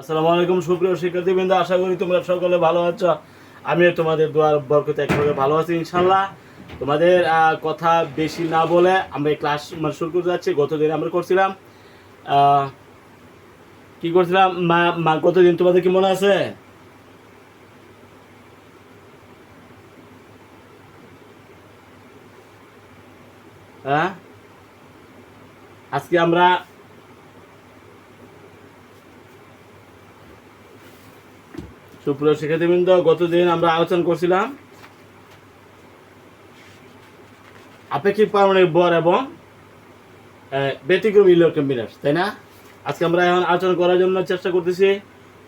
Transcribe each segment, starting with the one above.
আসসালামু আলাইকুম, সুপ্রিয় শিক্ষার্থীবৃন্দ, আশা করি তোমরা সকলে ভালো আছো। আমিও তোমাদের দোয়ার বরকতে একভাবে ভালো আছি ইনশাল্লাহ তোমাদের কথা বেশি না বলে আমরা ক্লাস মানে শুরু করতে যাচ্ছি। গতদিন আমরা করছিলাম কি করছিলাম? মা, গতদিন তোমাদের কি মনে আছে? হ্যাঁ? আজকে আমরা সুপ্রিয় শিক্ষার্থীবৃন্দ, গতদিন আমরা আলোচনা করছিলাম আপেক্ষিক পারমাণবিক ভর এবং ব্যতিক্রম ইলেকট্রন বিন্যাস, তাই না? আজকে আমরা এখন আলোচনা করার জন্য চেষ্টা করতেছি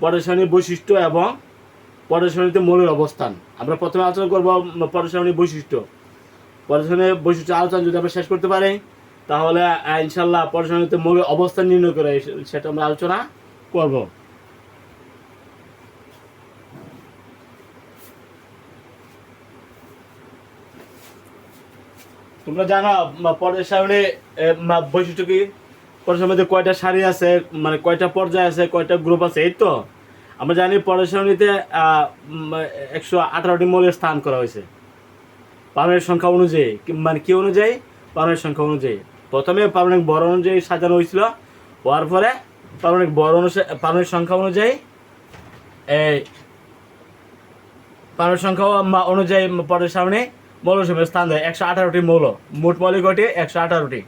পরসারণীর বৈশিষ্ট্য এবং পরসারণীতে মৌলের অবস্থান। আমরা প্রথমে আলোচনা করব পরসারণীর বৈশিষ্ট্য। পরসারণীর বৈশিষ্ট্য আলোচনা যদি আমরা শেষ করতে পারি, তাহলে ইনশাল্লাহ পরসারণীতে মৌলের অবস্থান নির্ণয় করে সেটা আমরা আলোচনা করব। তোমরা জানো পর্যায় সারণী বৈশিষ্ট্য কি? পর্যায়ের মধ্যে কয়টা সারি আছে মানে কয়টা পর্যায় আছে, কয়টা গ্রুপ আছে, এই তো? আমরা জানি পর্যায় সারণীতে একশো আঠারোটি মৌলের স্থান করা হয়েছে। পারমাণবিক সংখ্যা অনুযায়ী মানে কি অনুযায়ী? পারমাণবিক সংখ্যা অনুযায়ী। প্রথমে পারমাণবিক বড় অনুযায়ী সাজানো হয়েছিল। হওয়ার পরে পারমাণবিক বড় অনুসারে পারমাণবিক সংখ্যা অনুযায়ী, এই, পারমাণবিক সংখ্যা অনুযায়ী পর্যায় সারণী মৌলসমূহের স্থান দেয় একশো আঠারোটি মৌল। মোট মৌলিক ঘটে একশো আঠারোটি।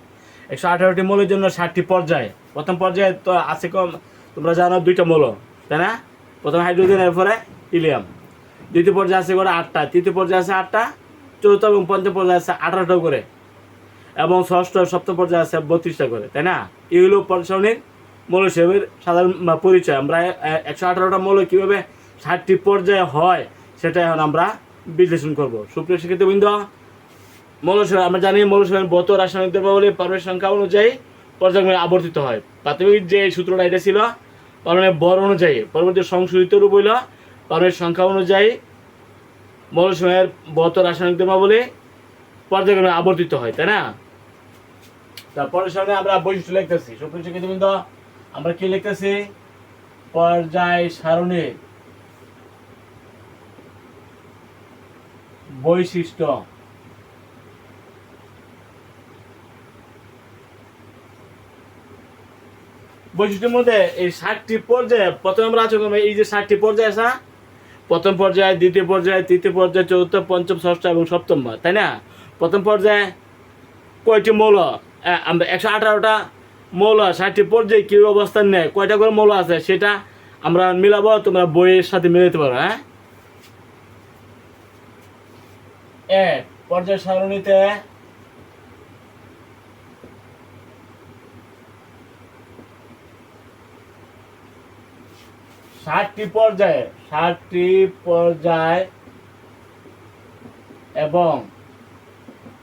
একশো আঠারোটি মৌলের জন্য ষাটটি পর্যায়। প্রথম পর্যায়ে তো আছে কম, তোমরা জানো দুইটা মৌল, তাই না? প্রথম হাইড্রোজেন, এরপরে হিলিয়াম। দ্বিতীয় পর্যায়ে আছে করে আটটা। তৃতীয় পর্যায়ে আছে আটটা। চতুর্থ এবং পঞ্চম পর্যায়ে আছে আঠারোটা করে। এবং ষষ্ঠ সপ্তম পর্যায়ে আছে বত্রিশটা করে, তাই না? এগুলো পর্যায়নিক মৌল হিসেবে সাধারণ পরিচয়। আমরা একশো আঠারোটা মৌল কীভাবে ষাটটি পর্যায়ে হয়, সেটা এখন আমরা বিশ্লেষণ করব। সুপ্রিয় শিক্ষিতবৃন্দ মৌলসহ আমরা জানি মৌলসহের বত রাসায়নিক দ্রব্যাবলী পারমাণবিক সংখ্যা অনুযায়ী পর্যায়ক্রমে আবর্তিত হয়। প্রাথমিক যে সূত্রটা এটা ছিল, পারমাণবিক বর অনুযায়ী, পরবর্তী সংশোধিত রূপ হইল পারমাণবিক সংখ্যা অনুযায়ী মৌলসহের বত রাসায়নিক দ্রব্যাবলী পর্যায়ক্রমে আবর্তিত হয়, তাই না? তারপরের সামনে আমরা বৈশিষ্ট্য লিখতেছি। সুপ্রিয় শিক্ষিতবৃন্দ আমরা কি লিখতেছি? পর্যায় সারণী বৈশিষ্ট্য। বৈশিষ্ট্যের মধ্যে এই ষাটটি পর্যায়ে প্রথম করব এই যে ষাটটি পর্যায়ে না? প্রথম পর্যায়ে, দ্বিতীয় পর্যায়ে, তৃতীয় পর্যায়ে, চতুর্থ, পঞ্চম, ষষ্ঠ এবং সপ্তম তাই না? প্রথম পর্যায়ে কয়টি মৌল? আমরা একশো আঠারোটা মৌল, ষাটটি পর্যায়ে কী অবস্থান নেয়? কয়টা করে মৌল আছে? সেটা আমরা মিলাবো, তোমরা বইয়ের সাথে মিলাতে পারো হ্যাঁ? এক, পর্যায় সারণীতে ষাটটি পর্যায়ে, ষাটটি পর্যায় এবং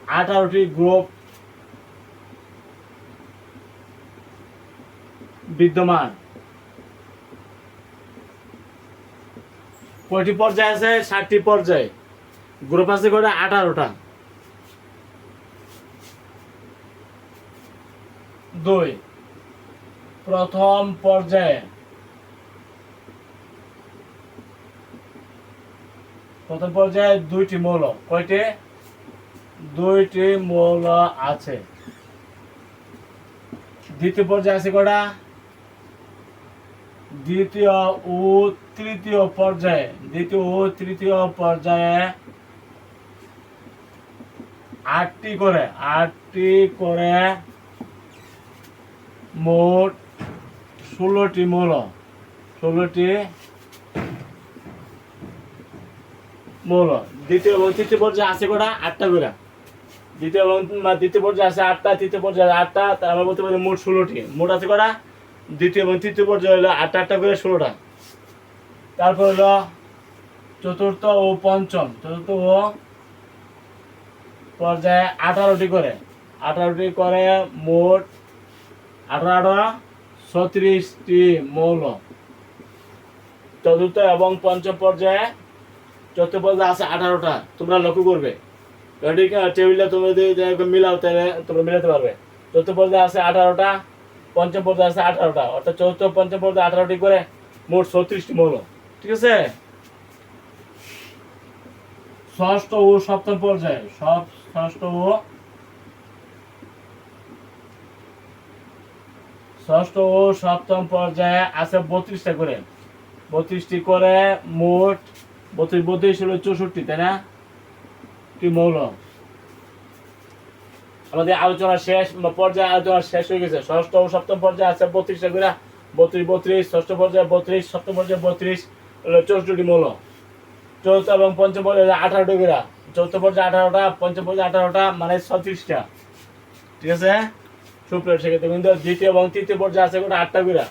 আঠারোটি গ্রুপ বিদ্যমান। কয়টি পর্যায় আছে? ষাটটি পর্যায়। গ্রুপ আছে করে আঠারোটা। দুই। প্রথম পর্যায়ে। প্রথম পর্যায়ে দুইটি মৌল। কয়টি? দুইটি মৌল আছে। দ্বিতীয় পর্যায়ে আছে কটা দ্বিতীয় ও তৃতীয় পর্যায়ে। দ্বিতীয় ও তৃতীয় পর্যায়ে আটটি করে আটটি করে মোট ষোলোটি মৌল ষোলোটি মৌল। দ্বিতীয় এবং তৃতীয় পর্যায়ে আছে কটা? আটটা করে। দ্বিতীয় এবং দ্বিতীয় পর্যায়ে আছে আটটা, তৃতীয় পর্যায়ে আটটা, তার আমরা বলতে পারি মোট ষোলোটি। মোট আছে কটা? দ্বিতীয় এবং তৃতীয় পর্যায়ে হলো আটটা আটটা করে ষোলোটা। তারপর হলো চতুর্থ ও পঞ্চম। চতুর্থ ও পর্যায়ে আঠারোটি করে। আঠারোটি করে মোট আঠারো আঠারো ছত্রিশটি মৌল। চতুর্থ এবং পঞ্চম পর্যায়ে চতুর্থ পর্যায়ে আছে আঠারোটা। তোমরা লক্ষ্য করবে। এটি টেবিলটা তোমরা যদি মিলাও, তাহলে তোমরা মিলাতে পারবে। চতুর্থ পর্যায়ে আছে আঠারোটা, পঞ্চম পর্যায়ে আছে আঠারোটা। অর্থাৎ চতুর্থ, পঞ্চম পর্যায়ে আঠারোটি করে মোট ছত্রিশটি মৌল। ঠিক আছে? ষষ্ঠ ও সপ্তম পর্যায়ে সব ষষ্ঠ ও ষষ্ঠ ও সপ্তম পর্যায়ে আছে বত্রিশটা করে। বত্রিশটি করে মোট বত্রিশ বত্রিশ হলো চৌষট্টি, তাই না? মৌল? আমাদের আলোচনা শেষ পর্যায়ে আলোচনা শেষ হয়ে গেছে। ষষ্ঠ ও সপ্তম পর্যায়ে আছে বত্রিশটা করে। বত্রিশ বত্রিশ, ষষ্ঠ পর্যায়ে বত্রিশ, সপ্তম পর্যায়ে বত্রিশ চৌষট্টি মৌল। চৌথ এবং পঞ্চম পর্যায়ে আঠারোটা করে। চৌথ পর্যায়ে আঠারোটা পঞ্চম পর্যায়ে আঠারোটা মানে ছত্রিশটা। ঠিক আছে? সুপ্রিয় সেক্ষেত্রে কিন্তু দ্বিতীয় এবং তৃতীয় পর্যায়ে আছে করে আটটা করে।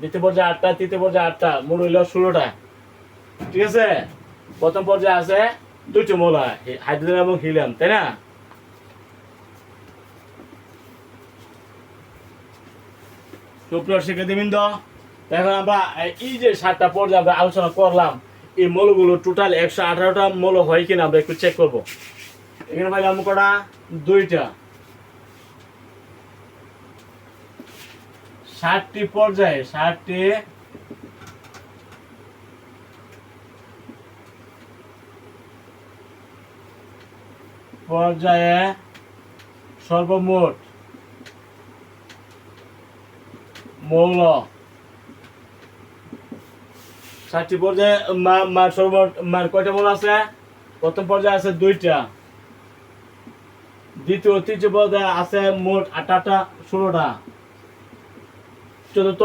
দ্বিতীয় পর্যায়ে আটটা, তৃতীয় পর্যায়ে আটটা, মূল হইল ষোলোটা। ঠিক আছে? প্রথম পর্যায়ে আছে দুইটি মৌল, হাইড্রোজেন এবং হিলিয়াম, তাই না? সুপ্রিয় শিক্ষার্থীবৃন্দ, এখন আমরা এই যে সাতটা পর্যায়ে আমরা আলোচনা করলাম এই মৌলগুলো টোটাল একশো আঠারোটা মল হয় কিনা আমরা একটু চেক করব। এখানে পাইলাম কটা দুইটা। ষাটটি পর্যায়ে ষাটটি। পর্যায়ে সর্বমোট মৌল। ষাটটি পর্যায়ে মার সর্বমোট মার কয়টা মৌল আছে? প্রথম পর্যায়ে আছে দুইটা। দ্বিতীয় তৃতীয় পর্যায়ে আছে মোট আটটা, ষোলোটা। চতুর্থ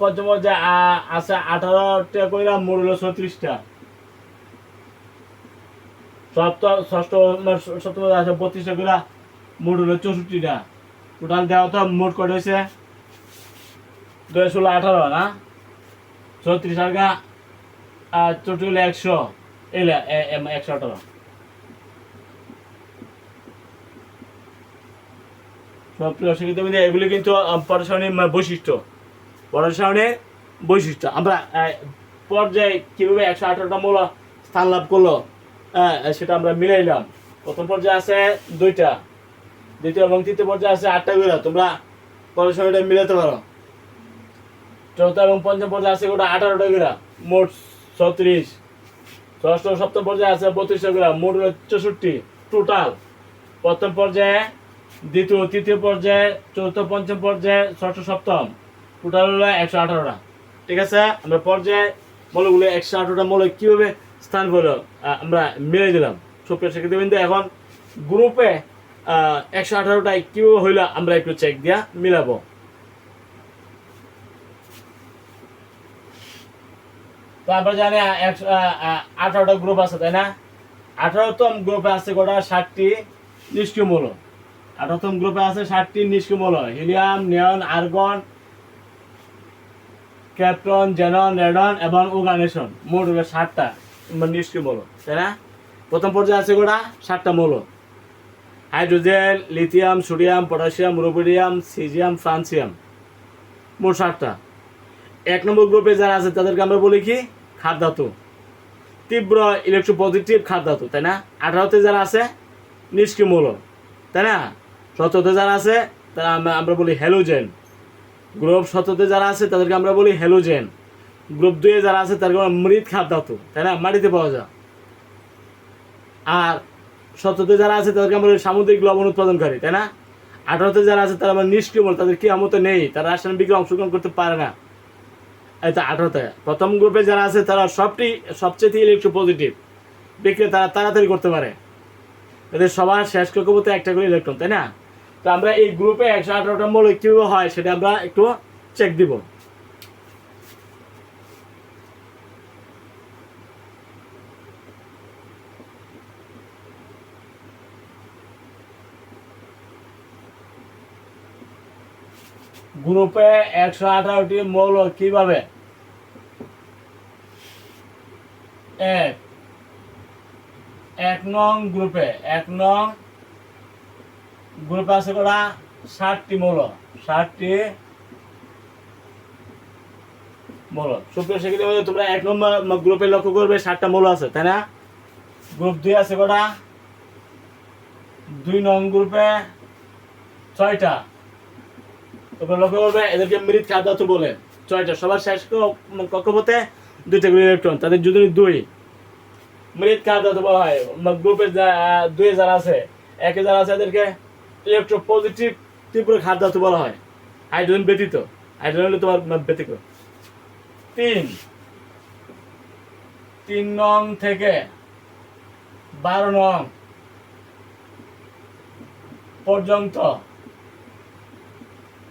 পঞ্চম পর্যায়ে আছে আঠারোটা কইরা মোট হলো ছত্রিশটা। সপ্ত ষষ্ঠ সপ্তম আছে বত্রিশটা কইরা মোট হলো চৌষট্টিটা। টোটাল দেওয়া তো মোট কত হয়েছে দুই ষোলো আঠারো, না? ছত্রিশ আর চৌষট্টি হলো একশো। একশো আঠারো শিক্ষিত এগুলি কিন্তু পড়াশোনার বৈশিষ্ট্য। পড়াশোনার বৈশিষ্ট্য। আমরা পর্যায়ে কীভাবে একশো আঠারোটা মূল স্থান লাভ করল সেটা আমরা মিলাইলাম প্রথম পর্যায়ে আছে দুইটা। দ্বিতীয় এবং তৃতীয় পর্যায়ে আছে আটটা করে। তোমরা পড়াশোনাটা মিলাতে পারো। চতুর্থ এবং পঞ্চম পর্যায়ে আছে গোটা আঠারোটা করে। মোট ছত্রিশ। ষষ্ঠ সপ্তম পর্যায়ে আছে বত্রিশটা করে মোট চৌষট্টি টোটাল প্রথম পর্যায়ে, দ্বিতীয়, তৃতীয় পর্যায়ে, চতুর্থ, পঞ্চম পর্যায়ে, ষষ্ঠ, সপ্তম। টোটাল হলো একশো আঠারোটা। ঠিক আছে? আমরা পর্যায়ে মৌলগুলো একশো আঠারোটা মৌল কীভাবে স্থান পেল আমরা মিলে দিলাম। সুপ্রিয় শিক্ষিত বিন্দু এখন গ্রুপে একশো আঠারোটায় কীভাবে হইল, আমরা একটু চেক দিয়া মিলাবো। তো আমরা জানি আঠারোটা গ্রুপ আছে, তাই না? আঠারোতম গ্রুপে আছে গোটা ষাটটি নিষ্ক্রিয় মৌল আঠারোতম গ্রুপে আছে ষাটটি নিষ্ক্রিয় মৌল helium, neon, argon, krypton, xenon, radon এবং ওগানেশন মোট হলো ষাটটা মানে নিষ্ক্রিয় মৌল তাই না? প্রথম পর্যায়ে আছে গোটা ষাটটা মৌল। Hydrogen, lithium, sodium, potassium rubidium caesium, francium. মোট ষাটটা। এক নম্বর গ্রুপে যারা আছে, তাদেরকে আমরা বলি কি? খাদ ধাতু। তীব্র ইলেকট্রো পজিটিভ খাদ ধাতু, তাই না? আঠারোতে যারা আছে, নিষ্ক্রিয় মৌল তাই না? সতেরোতে যারা আছে, তারা আমরা বলি হ্যালোজেন গ্রুপ সতেরোতে যারা আছে, তাদেরকে আমরা বলি হ্যালোজেন গ্রুপ দুয়ে যারা আছে, তাদেরকে আমরা মৃত খাদ ধাতু, তাই না? মাটিতে পাওয়া যায়। আর সতেরোতে যারা আছে, তাদেরকে আমরা সামুদ্রিক লবণ উৎপাদনকারী, তাই না? আঠারোতে যারা আছে, তারা আমার নিষ্ক্রিয় মৌল তাদের কি আমতে নেই, তারা রাসায়নিক বিক্রিয়া অংশগ্রহণ করতে পারে না। তো আঠারোতে। প্রথম গ্রুপে যারা আছে, তারা সবটি সবচেয়ে ইলেকট্রো পজিটিভ বিক্রি তারা তাড়াতাড়ি করতে পারে। এদের সবার শেষ কক্ষপথে একটা করে ইলেকট্রন তাই না? তো আমরা এই গ্রুপে একশো আঠারোটা মৌল কীভাবে হয়, সেটা আমরা একটু চেক দিব। গ্রুপে একশো আঠারোটি মৌল কীভাবে? এক এক নং গ্রুপে, এক নং গ্রুপে আছে কটা? ষাটটি মৌল ষাটটি মৌল। সুপ্রিয় সেক্ষেত্রে তোমরা এক নম্বর গ্রুপে লক্ষ্য করবে, ষাটটা মৌল আছে, তাই না? গ্রুপ দুই আছে কটা? দুই নং গ্রুপে ছয়টা। তোমরা লক্ষ্য করবে, এদেরকে মৃত খাদ্যাতু বলে। ছয়টা, সবার শেষ কক্ষপথে দুইটা ইলেকট্রন তাদের যদি দুই। মৃত খাদ্য বলা হয়। গ্রুপে দুই হাজার আছে, এক হাজার আছে, এদেরকে ইলেকট্রো পজিটিভ তীব্র খাদ্য বলা হয়। হাইড্রোজেন ব্যতীত। হাইড্রোজেন হলে তোমার ব্যতিক্রম। তিন। তিন নং থেকে বারো নং পর্যন্ত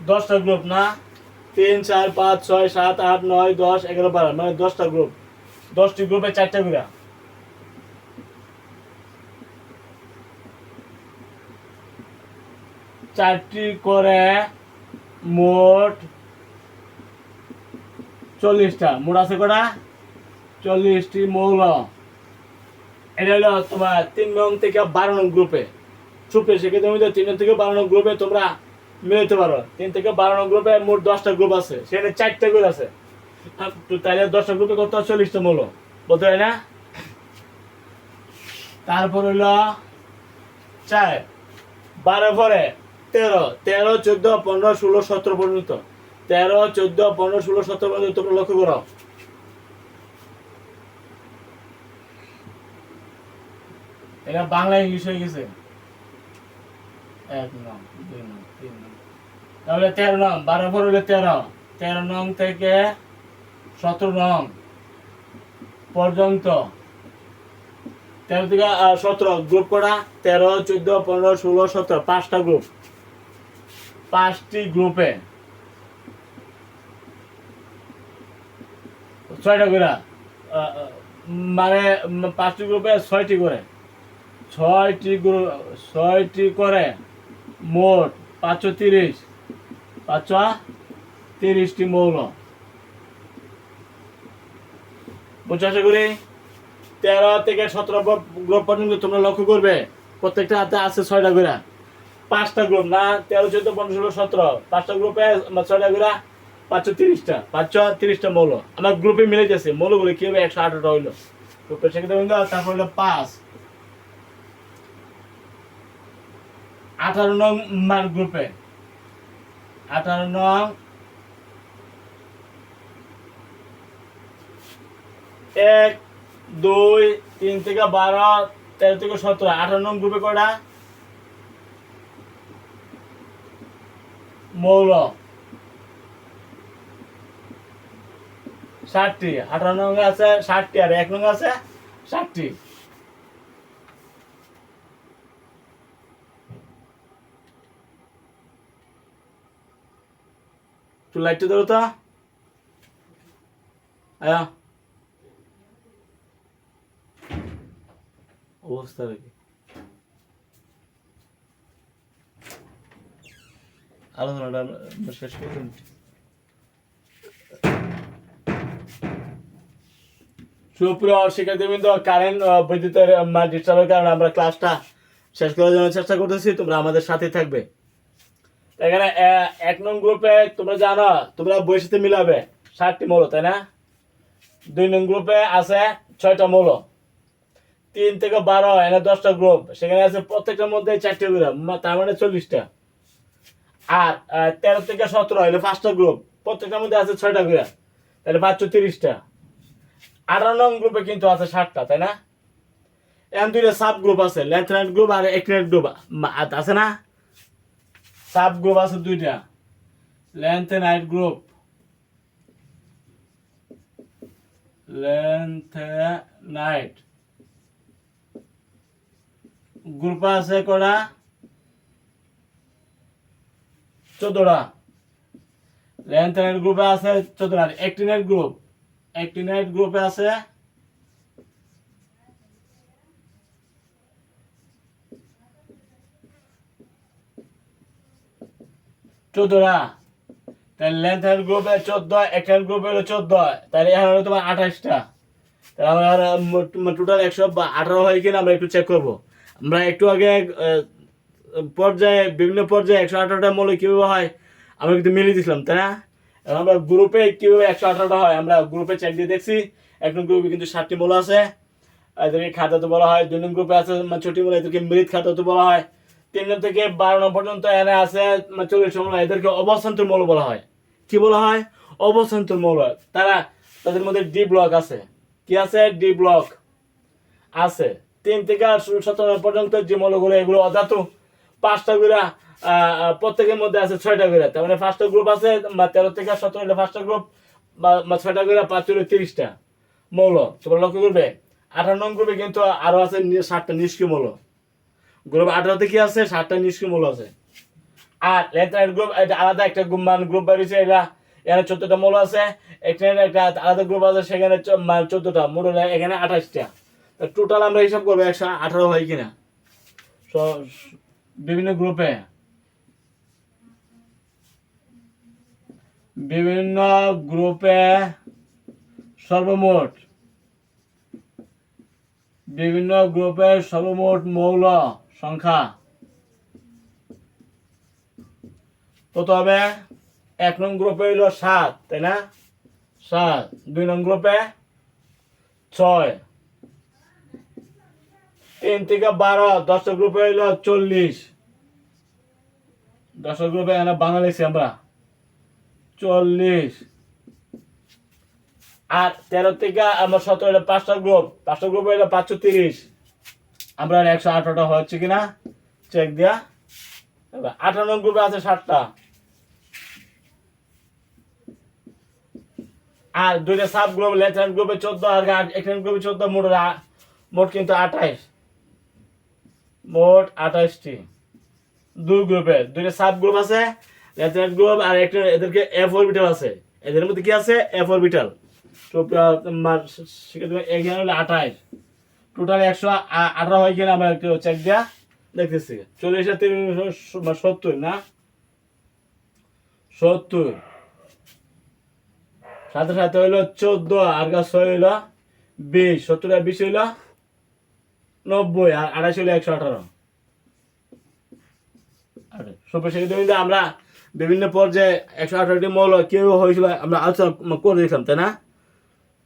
দশটা গ্রুপ না? তিন, চার, পাঁচ, ছয়, সাত, আট, নয়, দশ, এগারো, বারো মানে দশটা গ্রুপ দশটি গ্রুপে চারটা করে। চারটি করে মোট চল্লিশটা। মোট আছে কটা? চল্লিশটি মৌল। এটা হলো তোমার তিন নং থেকে বারো নং গ্রুপে সুপ্রিয় সেক্ষেত্রে তিন নং থেকে বারো নং গ্রুপে তোমরা মিলাইতে পারো। তিন থেকে বারো গ্রুপে মোট দশটা গ্রুপ আছে। সেখানে চারটা গ্রুপ আছে। তাহলে দশটা গ্রুপে কত? চল্লিশটা মূল। বলতে হয় না? তারপর হলো চার। বারো পরে তেরো। তেরো, চোদ্দ, পনেরো, ষোলো, সতেরো পর্যন্ত। তেরো, চোদ্দ, পনেরো, ষোলো, সতেরো পর্যন্ত তোমরা লক্ষ্য করো। এটা বাংলা ইংলিশ হয়ে গেছে। এক নং দুই নং তিন নং। তাহলে তেরো নং, বারো পর হলে তেরো তেরো নং থেকে সতেরো নং পর্যন্ত। তেরো থেকে সতেরো গ্রুপ করা তেরো, চোদ্দ, পনেরো, ষোলো, সতেরো, পাঁচটা গ্রুপ পাঁচটি গ্রুপে ছয়টা করে। মানে পাঁচটি গ্রুপে ছয়টি করে। ছয়টি গ্রুপ ছয়টি করে। মোট পাঁচশো তিরিশ। পাঁচশো তিরিশটি মৌল। পঞ্চাশে করে? তেরো থেকে সতেরো গ্রুপ পর্যন্ত তোমরা লক্ষ্য করবে। প্রত্যেকটা হাতে আছে ছয়টা করে পাঁচটা গ্রুপ না, তেরো, চোদ্দ, পনেরো, ষোলো, সতেরো। পাঁচটা গ্রুপে ছয়টা করে পাঁচশো তিরিশটা পাঁচশো তিরিশটা মৌল। আমার গ্রুপে মিলে যাচ্ছে, মৌলগুলো কি হবে? একশো আঠারোটা হইল। গ্রুপের সেক্ষেত্রে হইল তারপর হলো পাঁচ। আঠারো নং মান গ্রুপে। আঠারো নং। এক, দুই, তিন থেকে বারো, তেরো থেকে সতেরো, আঠারো নং গ্রুপে কয়টা? মৌল। ষাটটি। আঠারো নং আছে ষাটটি আর এক নং আছে ষাটটি। একটু লাইটটা ধরো তো। আয়া। অবস্থা শেষ। সুপ্রিয় শিক্ষার্থীবৃন্দ কারেন্ট বৈদ্যুতের ডিস্টার্বের কারণে আমরা ক্লাসটা শেষ করার জন্য চেষ্টা করতেছি। তোমরা আমাদের সাথে থাকবে। এখানে এক নং গ্রুপে তোমরা জানো, তোমরা সাথে মিলাবে। ষাটটি মৌল, তাই না? দুই নং গ্রুপে আছে ছয়টা মৌল। তিন থেকে বারো, এনে দশটা গ্রুপ সেখানে আছে প্রত্যেকটার মধ্যে চারটে করে তার মানে চল্লিশটা। আর তেরো থেকে সতেরো, এলে পাঁচটা গ্রুপ প্রত্যেকটার মধ্যে আছে ছয়টা করে, তাহলে পাঁচশো তিরিশটা। আঠারো নং গ্রুপে কিন্তু আছে ষাটটা তাই না? এখন দুইটা সাব গ্রুপ আছে লেফটেন্যান্ট গ্রুপ আর একটিনেট গ্রুপ আছে না? সাব গ্রুপ আছে দুইটা। লেন্থেনাইট গ্রুপ লেন্থেনাইট গ্রুপ আছে কটা? চোদ্দটা। লেন্থেনাইট গ্রুপে আছে চোদ্দটা। একটিনেট গ্রুপ একটি নাইট গ্রুপে আছে চোদ্দটা তাহলে লেন্থের গ্রুপে চোদ্দ একের গ্রুপে হলো চোদ্দ। তাহলে এখন হলো তোমার আঠাশটা। তাহলে আমরা টোটাল একশো আঠারো হয় কিনা আমরা একটু চেক করব। আমরা একটু আগে পর্যায়ে, বিভিন্ন পর্যায়ে একশো আঠারোটা মূল্য কীভাবে হয়, আমরা কিন্তু মিলিয়ে দিছিলাম তাই না? এখন আমরা গ্রুপে কীভাবে একশো আঠারোটা হয়, আমরা গ্রুপে চেক দিয়ে দেখছি। এক নং গ্রুপে কিন্তু ষাটটি মূল্য আছে। এদেরকে খাতাতে বলা হয়, দুই নং গ্রুপে আছে মানে ছোটি মূল্য এদেরকে মৃত খাতাতে বলা হয়। তিন থেকে বারো নং পর্যন্ত এনে আছে মানে চল্লিশ মূল্য এদেরকে অবস্থান্তর মৌল বলা হয়। কি বলা হয়? অবসন্তর মৌল। তারা তাদের মধ্যে ডি ব্লক আছে। কি আছে? ডি ব্লক আছে। তিন থেকে সতেরো পর্যন্ত যে মৌলগুলো, এগুলো অধাতু। পাঁচটা গুড়া প্রত্যেকের মধ্যে আছে ছয়টা গুড়া। তার মানে পাঁচটা গ্রুপ আছে তেরো থেকে সতেরো পাঁচটা গ্রুপ বা ছয়টা গুড়া, পাঁচ হলে তিরিশটা মৌল। তোমরা লক্ষ্য করবে, আঠারো নং গ্রুপে কিন্তু আরও আছে ষাটটা নিষ্ক্রিয় মৌল। গ্রুপ আঠারোতে কি আছে? ষাটটা নিষ্ক্রিয় মৌল আছে? আর লেটার গ্রুপ, এটা আলাদা একটা গ্রুপ, মান গ্রুপ বেরিয়েছে এটা এখানে চোদ্দটা মৌল আছে। এখানে একটা আলাদা গ্রুপ আছে, সেখানে মানে চোদ্দটা, মোট হলো এখানে আঠাশটা। টোটাল আমরা হিসাব করব একশো আঠারো হয় কিনা। বিভিন্ন গ্রুপে। বিভিন্ন গ্রুপে সর্বমোট, বিভিন্ন গ্রুপের সর্বমোট মৌল সংখ্যা। কত হবে? এক নং গ্রুপে হইল সাত, তাই না? সাত। দুই নং গ্রুপে ছয়। তিন থেকে বারো দশ গ্রুপে হইল চল্লিশ। দশ গ্রুপে এখানে বাংলাদেশি আমরা। চল্লিশ। আর তেরো থেকে আমার সতেরো পাঁচটা গ্রুপ। পাঁচটা গ্রুপ হইল পাঁচশো তিরিশ। আমরা একশো আঠারোটা হচ্ছে কিনা? চেক দিয়া। আঠারো গ্রুপে আছে ষাটটা। আর দুইটা সাব গ্রুপ লেফট গ্রুপে চোদ্দ আর এখানে গ্রুপে চোদ্দ, মোট মোট কিন্তু আঠাইশ। মোট আঠাইশটি। দুই গ্রুপে, দুইটা সাব গ্রুপ আছে লেফট গ্রুপ আর একটা এদেরকে এফ অরবিটাল আছে। এদের মধ্যে কি আছে? এফ অরবিটাল তো সেক্ষেত্রে এখানে হলো আঠাইশ। টোটাল একশো আঠারো হয় কিনা আমরা একটু চেক দিয়া দেখতেছি। চল্লিশ আর তিন সত্তর, না? সত্তর। সাথে সাথে হইল চোদ্দ, আর গা ছয় হইল বিশ, সত্তর আর বিশ হইল নব্বই, আর আড়াইশ হইল একশো আঠারো। আমরা বিভিন্ন পর্যায়ে একশো আঠারোটি মৌল কেউ হয়েছিল আমরা আলোচনা করে দিয়েছিলাম তাই না?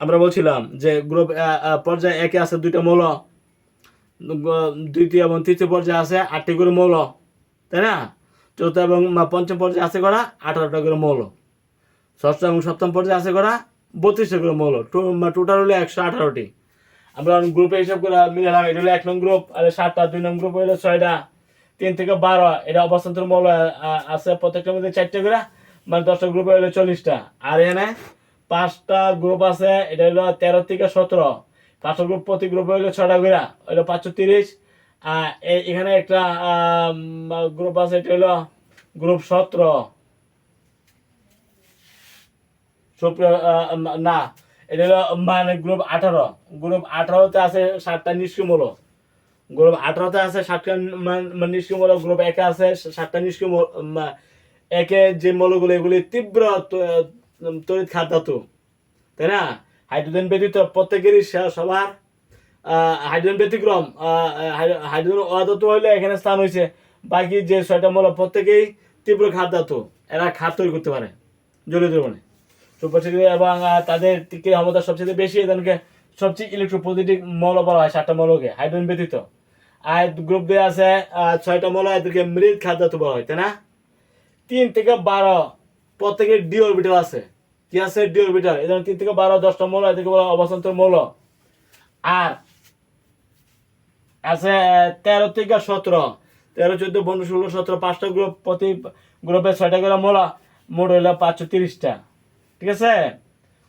আমরা বলছিলাম যে গ্রুপ পর্যায়ে একে আছে দুইটা মৌল। দ্বিতীয় এবং তৃতীয় পর্যায়ে আছে আটটি করে মৌল, তাই না? চতুর্থ এবং পঞ্চম পর্যায়ে আছে করা আঠারোটা করে মৌল। ষষ্ঠ এবং সপ্তম পর্যায়ে আছে করা বত্রিশটা করে মৌল। টোটাল হলো একশো আঠারোটি। আমরা গ্রুপে হিসাব করে মিলালাম এটা হলো এক নং গ্রুপ আর সাতটা, দুই নং গ্রুপ হলো ছয়টা। তিন থেকে বারো, এটা অবস্থান্তর মৌল আছে প্রত্যেকটার মধ্যে চারটে করে মানে দশটা গ্রুপে হলো চল্লিশটা। আর এখানে পাঁচটা গ্রুপ আছে, এটা হলো তেরো থেকে সতেরো। পাঁচটা গ্রুপ প্রতি গ্রুপে হলো ছটা করে, হলো পাঁচশো তিরিশ। এখানে একটা গ্রুপ আছে, এটা হলো গ্রুপ সতেরো। না, এটা হলো মানে গ্রুপ আঠারো। গ্রুপ আঠারোতে আছে সাতটা নিষ্ক্রিয়মূল গ্রুপ আঠারোতে আছে সাতটা মানে নিষ্ক্রিয়মূল গ্রুপ একে আছে সাতটা নিষ্ক্রিয়মূল একে যে মৌলগুলো, এগুলি তীব্র তড়িৎ ধাতু তাই না? হাইড্রোজেন ব্যতীত প্রত্যেকেরই সবার হাইড্রোজেন ব্যতিক্রম হাইড্রোজেন অধাতু হইলে এখানে স্থান হয়েছে বাকি যে ছয়টা মৌল, প্রত্যেকেই তীব্র খাদ্যাতু এরা খাদ তৈরি করতে পারে, জলীয় দ্রবণে। সুপারসিটি এবং তাদের ক্ষমতা সবচেয়ে বেশি এদেরকে সবচেয়ে ইলেকট্রোপজিটিভ মৌল বলা হয়, সাতটা মৌলকে, হাইড্রোজেন ব্যতীত। আর গ্রুপ দিয়ে আছে ছয়টা মৌল, এদেরকে মৃত খাদ্যাতু বলা হয়, তাই না? তিন থেকে বারো প্রত্যেকের ডি অরবিটাল আছে। কি আছে ডি অরবিটাল এই তিন থেকে বারো, দশটা মৌল এদেরকে বলা অবসন্তর মৌল। আর আছে তেরো থেকে সতেরো। তেরো, চোদ্দ, পনেরো, ষোলো, সতেরো, পাঁচটা গ্রুপ, প্রতি গ্রুপে ছয়টা করে মৌল, মোট হইল পাঁচশো তিরিশটা। ঠিক আছে?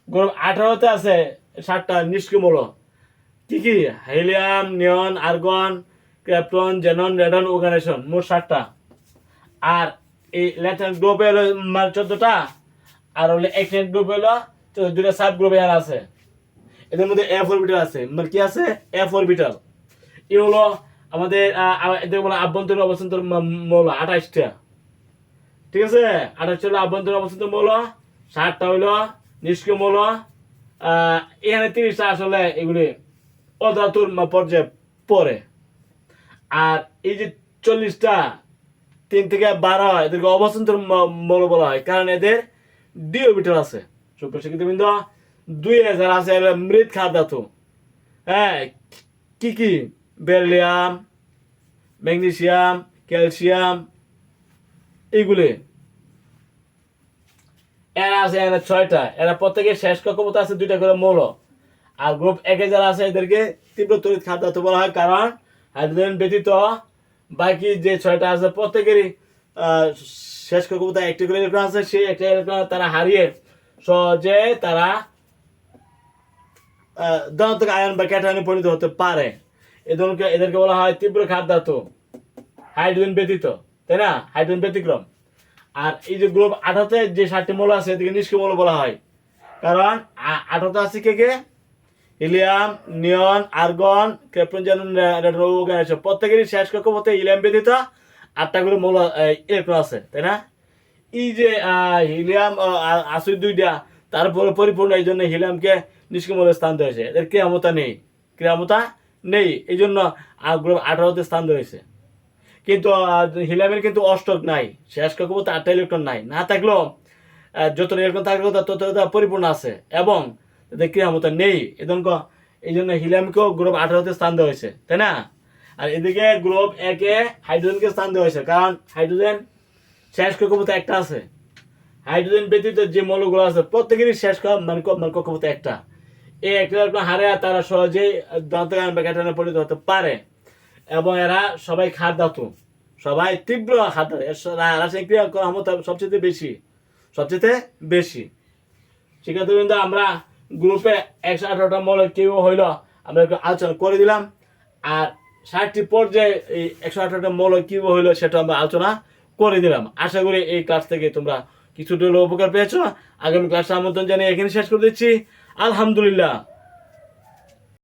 গ্রুপ আঠারোতে আছে ষাটটা নিষ্ক্রিয় মৌল। কি কি? Helium, neon, argon krypton xenon, radon, organisation, মোট ষাটটা। আর এই লেফটেন্ট গ্রুপে হলো মানে চোদ্দটা, আর হলো এক্সটেন্ট গ্রুপ হলো দুটা সাব গ্রুপে আর আছে। এদের মধ্যে এফ অরবিটাল আছে। মানে কি আছে? এফ অরবিটাল এ হলো আমাদের এদের বলে আভ্যন্তরীণ অবস্থান্তর ম- মৌল, আঠাশটা। ঠিক আছে? আঠাশটা হলো আভ্যন্তরীণ অবস্থান্তর মৌল, ষাটটা হইল নিষ্ক্রিয় মৌল এখানে তিরিশটা আসলে এগুলি অধাতুর পর্যায়ে পড়ে। আর এই যে চল্লিশটা তিন থেকে বারো হয়, এদেরকে অবস্থান্তর মৌল বলা হয়। কারণ এদের ডি অরবিটাল আছে। সুপ্রশিক্ষিত বৃন্দ দুই হাজার আছে মৃত খাদ্যাতু হ্যাঁ কি কি? বেরিলিয়াম ম্যাগনেসিয়াম, ক্যালসিয়াম এইগুলি এরা আছে, এরা ছয়টা। এরা প্রত্যেকে শেষ কক্ষপথ আছে, দুইটা করে মৌল। আর গ্রুপ একে যারা আছে, এদেরকে তীব্র তড়িৎ খাদ্য বলা হয়। কারণ হাইড্রোজেন ব্যতীত বাকি যে ছয়টা আছে, প্রত্যেকেরই শেষ কক্ষপথে একটি করে ইলেকট্রন আছে সেই একটা ইলেকট্রন তারা হারিয়ে সহজে তারা ধনাত্মক আয়ন বা ক্যাটায়নে পরিণত হতে পারে। এদেরকে এদেরকে বলা হয় তীব্র খাদ ধাতু হাইড্রোজেন ব্যতীত, তাই না? হাইড্রোজেন ব্যতিক্রম। আর এই যে গ্রুপ আঠাতে যে সাতটি মৌল আছে এদিকে নিষ্ক্রিয় মৌল বলা হয়। কারণ আঠাতে আছে কে কে? হিলিয়াম নিয়ন, আর্গন ক্রেপ্টনজন আছে প্রত্যেকেরই শেষ কক্ষপথে হিলিয়াম ব্যতীত আটটা করে মৌল ইলেকট্রন আছে, তাই না? এই যে হিলিয়াম আসুই দুইটা তারপরে পরিপূর্ণ এই জন্য হিলিয়ামকে নিষ্ক্রিয় স্থান দিয়েছে এদের ক্রিয়ামতা নেই। ক্রিয়ামতা নেই। এই জন্য আঠারোতে স্থান দিয়েছে কিন্তু হিলিয়ামের কিন্তু অষ্টক নাই। শেষ কক্ষপথে আটটা ইলেকট্রন নাই। না থাকলেও যত ইলেকট্রন থাকলেও তত পরিপূর্ণ আছে। এবং এদের ক্রিয়ামতা নেই। এজন্য এই জন্য হিলিয়ামকেও গ্রুপ আঠারোতে স্থান দেওয়া হয়েছে, তাই না? আর এদিকে গ্রুপ একে হাইড্রোজেনকে স্থান দেওয়া হয়েছে, কারণ হাইড্রোজেন শেষ কক্ষপথে একটা আছে। হাইড্রোজেন ব্যতীত যে মৌলগুলো আছে, প্রত্যেকেরই শেষ মানে মানে কক্ষপথে একটা। এই একটা হারে তারা সহজেই দন্তগান বা ক্যাটায়নে পরিণত হতে পারে। এবং এরা সবাই খাদ ধাতু। সবাই তীব্র খাদ ধাতু। এর স- রা- রাসায়নিক ক্রিয়া ক্ষমতা সবচেয়ে বেশি। সবচেয়ে বেশি। শিক্ষার্থী কিন্তু আমরা গ্রুপে একশো আঠারোটা মল কেউ হইল, আমরা একটু আলোচনা করে দিলাম। আর ষাটটি পর্যায়ে এই একশো আঠারোটা মল কী হইল, সেটা আমরা আলোচনা করে দিলাম। আশা করি এই ক্লাস থেকে তোমরা কিছুটা হলেও উপকার পেয়েছ। আগামী ক্লাসে আমন্ত্রণ জানিয়ে এখানে শেষ করে দিচ্ছি। আলহামদুলিল্লাহ।